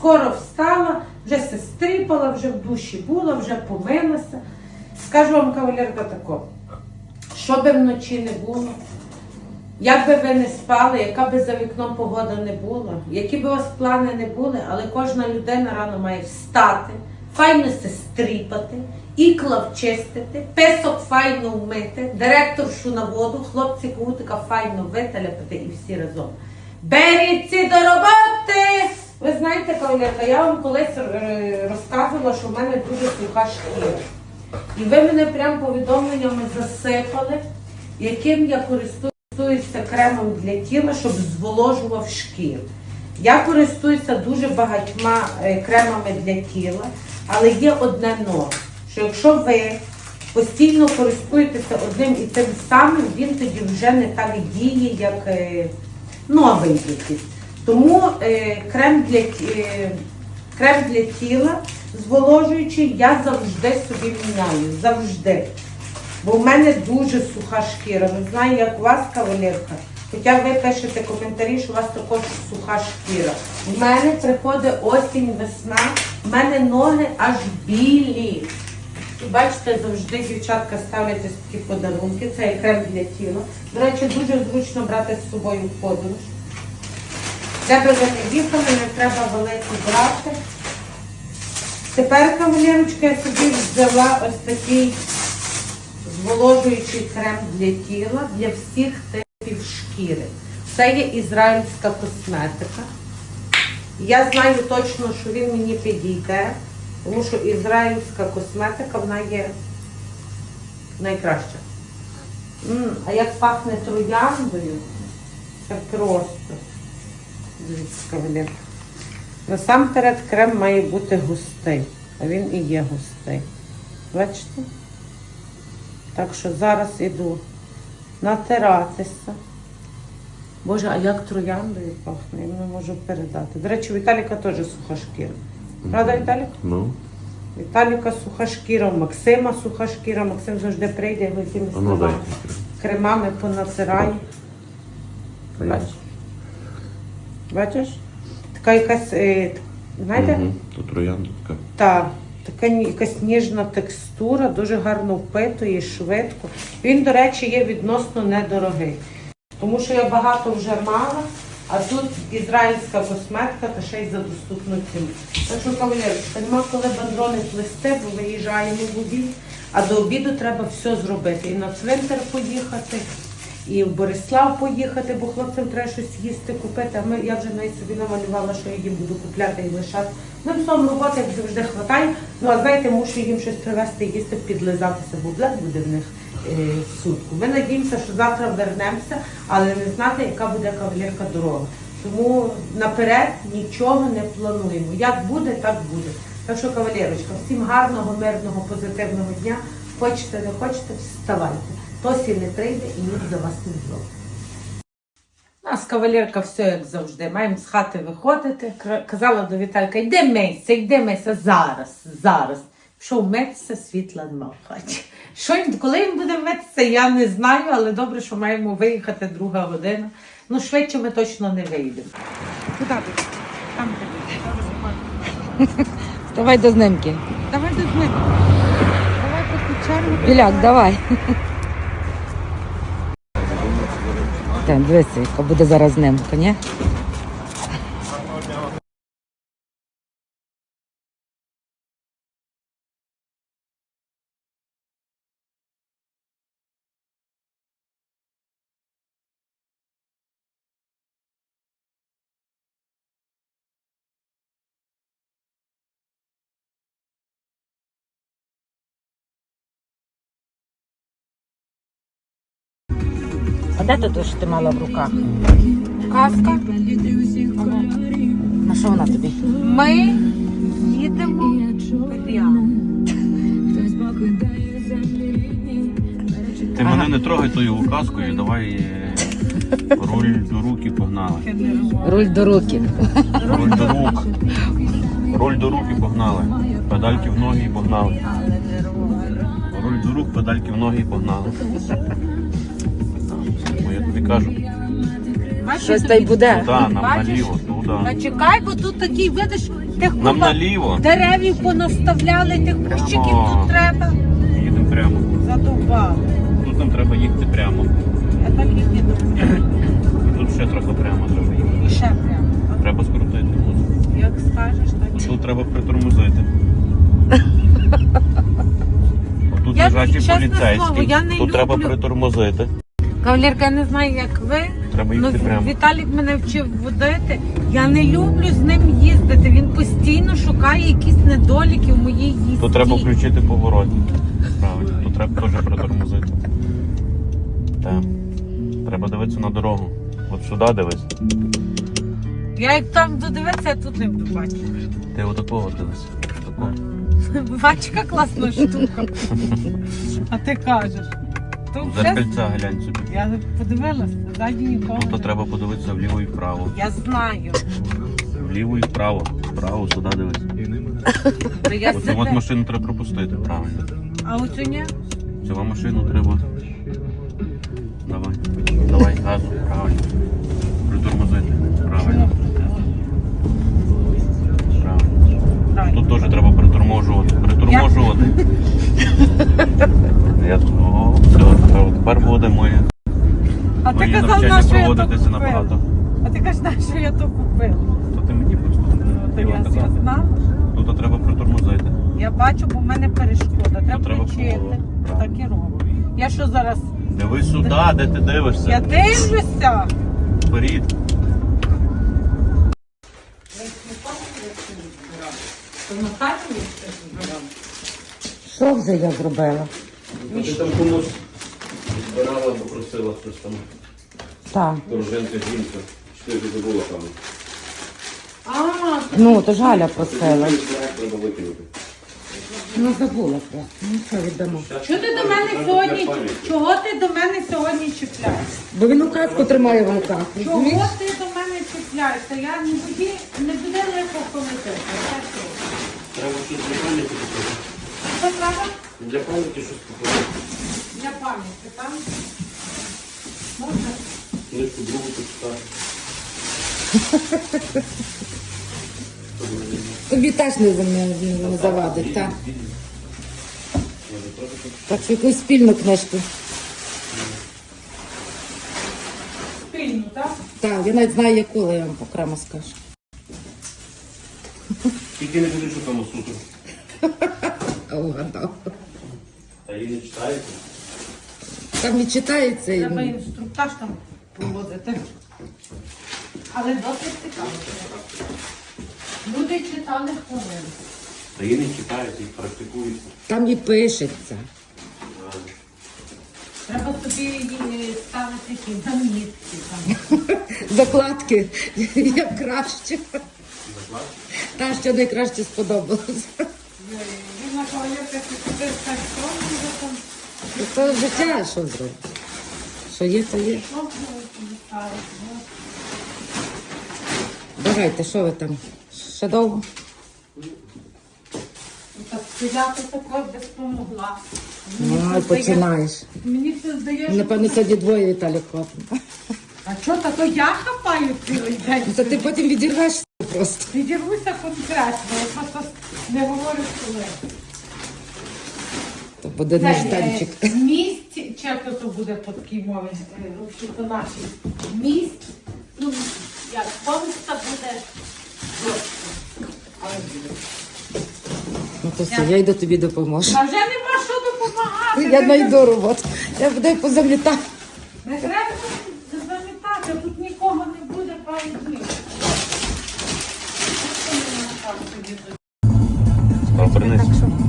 Скоро встала, вже се стріпала, вже в душі була, вже помилася. Скажу вам, кавалерка, тако, що би вночі не було, як би ви не спали, яка би за вікном погода не була, які би у вас плани не були, але кожна людина рано має встати, файно се стріпати, ікла вчистити, песок файно вмити, директоршу на воду, хлопці кутика файно виталяпати і всі разом. Беріться до роботи! Ви знаєте, кавалерка, я вам колись е, розказувала, що в мене дуже суха шкіра. І ви мене прям повідомленнями засипали, яким я користуюся кремом для тіла, щоб зволожував шкіру. Я користуюся дуже багатьма е, кремами для тіла, але є одне но, що якщо ви постійно користуєтеся одним і тим самим, він тоді вже не так діє, як е, новий якийсь. Тому е, крем для е, крем для тіла зволожуючий я завжди собі міняю. Завжди. Бо в мене дуже суха шкіра. Не знаю, як у вас, кавалерка. Хоча ви пишете коментарі, що у вас також суха шкіра. У мене приходить осінь, весна, в мене ноги аж білі. І бачите, завжди дівчатка ставлять такі подарунки. Це є крем для тіла. До речі, дуже зручно брати з собою подорож. Де би ви не їхали, не треба велику брати. Тепер, кавалерочка, я собі взяла ось такий зволожуючий крем для тіла для всіх типів шкіри. Це є ізраїльська косметика. Я знаю точно, що він мені підійде, тому що ізраїльська косметика вона є найкраща. М, а як пахне трояндою, це просто. Дивіться, кавалерка. Насамперед крем має бути густий, а він і є густий. Бачите? Так що зараз іду натиратися. Боже, а як трояндою пахне, я не можу передати. До речі, у Віталіка теж суха шкіра. Правда, Віталік? Ну, Віталіка суха шкіра, Максима суха шкіра. Максим завжди прийде, його якимись ну кремами- кремами понатирає. Дай. Бачиш? Така якась, е, знаєте, Угу. Тут троянда така. та, така якась ніжна текстура, дуже гарно впитує, швидко. Він, до речі, є відносно недорогий. Тому що я багато вже мала, а тут ізраїльська косметика та ще й за доступну ціну. Так що, кавалерочка, нема коли бандрони плести, бо виїжджаємо в обід, а до обіду треба все зробити. І на цвинтар поїхати, і в Борислав поїхати, бо хлопцям треба щось їсти купити. А ми, я вже навіть собі намалювала, що я їм буду купляти і лишати. Ну, тому роботи, як завжди, хватає. Ну, а знаєте, мушу їм щось привезти, їсти, підлизатися, бо блед буде в них е, в сутку. Ми надіємося, що завтра вернемося, але не знати, яка буде кавалерка дорога. Тому наперед нічого не плануємо. Як буде, так буде. Так що, кавалерочка, всім гарного, мирного, позитивного дня. Хочете, не хочете, вставайте. Тосі не прийде і ніч за вас не зробить. У нас кавалерка все як завжди. Маємо з хати виходити. Казала до Віталька, йди мийся, йди мийся зараз, зараз. Пішов митися, світла нема в хаті. Що він, коли він буде митися, я не знаю, але добре, що маємо виїхати друга година. Ну, швидше ми точно не вийдемо. Куди ти? Там ти. Давай до знимки. Давай до ним. Давай по чергу. Біляк, давай. Дивися, яка буде зараз ним, ні? А де ти то, що ти мала в руках? Казка. На що вона тобі? Ми їдемо прямо. Ти мене не трогай тою указкою, давай е, руль до рук і погнали. Руль до руки. Руль до рук. Руль до рук і погнали. Педальки в ноги і погнали. Руль до рук, педальки в ноги і погнали. Я тобі Щось та й буде. туди, нам наліво, туди. Та чекай, бо тут такий, видиш, тих Нам купа наліво. деревів понаставляли, тих кущиків тут треба. Їдемо прямо. Задовбали. Тут нам треба їхати прямо. Я так і їду. І тут ще трохи прямо треба їхати. І ще прямо. Треба скрутити. Як скажеш, так. Тут треба притормозити. Тут Я, лежачі чесне слово, поліцейські. я не Тут треба люблю. притормозити. Кавалерка, я не знаю, як ви. Треба Ну, їхати прямо. Віталік мене вчив водити. Я не люблю з ним їздити. Він постійно шукає якісь недоліки в моїй їзді. Тут треба включити поворот. Правильно. Тут треба теж притормозити. Так. Треба дивитися на дорогу. От сюди дивись. Я як там додивитися, я тут не буду бачити. Ти отакого дивись. Отакого. Бач, класна штука. А ти кажеш. То вже Зеркальця глянь собі. я подивилася, ззаді нікого. Тут немає. треба подивитися вліво і вправо. Я знаю. Вліво і вправо. Вправо сюди дивись. То я Оцю от сиде. машину треба пропустити, правильно. А оцю ні? Цю машину треба. Давай. Давай, газу, правильно. Притормозити. Правильно. Правильно. Правильно. Тут теж треба приторможувати. Приторможувати. Я о, все, тепер- буде моє, А ти моє казав, навчання на що я то проводитися набагато. А ти кажеш, на що я то купила. То ти мені просто То хотіла я казати. я знала. Тут треба притормозити. Я бачу, бо в мене перешкода. Треба треба включити. Так і роблю. Я що зараз? Дивись сюди, де ти дивишся. Я дивлюся. Вперед. То на хаті є? Що вже я зробила? Ти там комусь збирала, попросила хтось там. Так. Дружинка, жінка. Чи ти забула там? А, Ну, то ж Галя просила. Треба викинути. Ну забула просто. Ну що віддамо. чого ти до мене сьогодні? Чого ти до мене сьогодні чіпляєшся? Бо він указку тримає в руках. Чого ти до мене чіпляєшся? Я не буді, не буде легко полетити. Треба щось пам'яті. Що треба Для пам'яті щось купити. для пам'яті, там? Можна? Книжку другу почитати. Тобі теж не, не, не завадить, так. Так що якусь спільну книжку. Спільну, так? Так, я навіть знаю, яку, але я вам окремо скажу. Тільки не кажи, що там осуто. Угадав. Та її не читаєте. Там і читається. і- Треба інструктаж там проводити. Але досить цікаво. Люди читали хвилину. Та її не читають, їх практикуються. Там і пишеться. Треба собі її ставити ті замітки. Там. Закладки як краще. Та, що найкраще сподобалось. Він на кавалерка купив так скромно, вже там Це життя, що зробити. Що є, то є. Давайте, що ви там? Ще довго? Так стріляти також без помогла. Ну, починаєш. Мені це здає, що... Напевно, сьогодні двоє Віталій хлопне. А що, та то я хапаю цілий день. Це ти потім відірвешся просто. Підірвуся конкретно, я просто не говорю коли. То буде нежданчик. Це, е, Мість, чи як то буде по такій мові, е, взагалі то наші. Мість, ну, як помста буде жорстко. Але буде. Ну то все, я йду тобі допоможу. А вже нема що допомагати. Я знайду роботу. Я буду позамітати. Не треба замітати, тут нікого не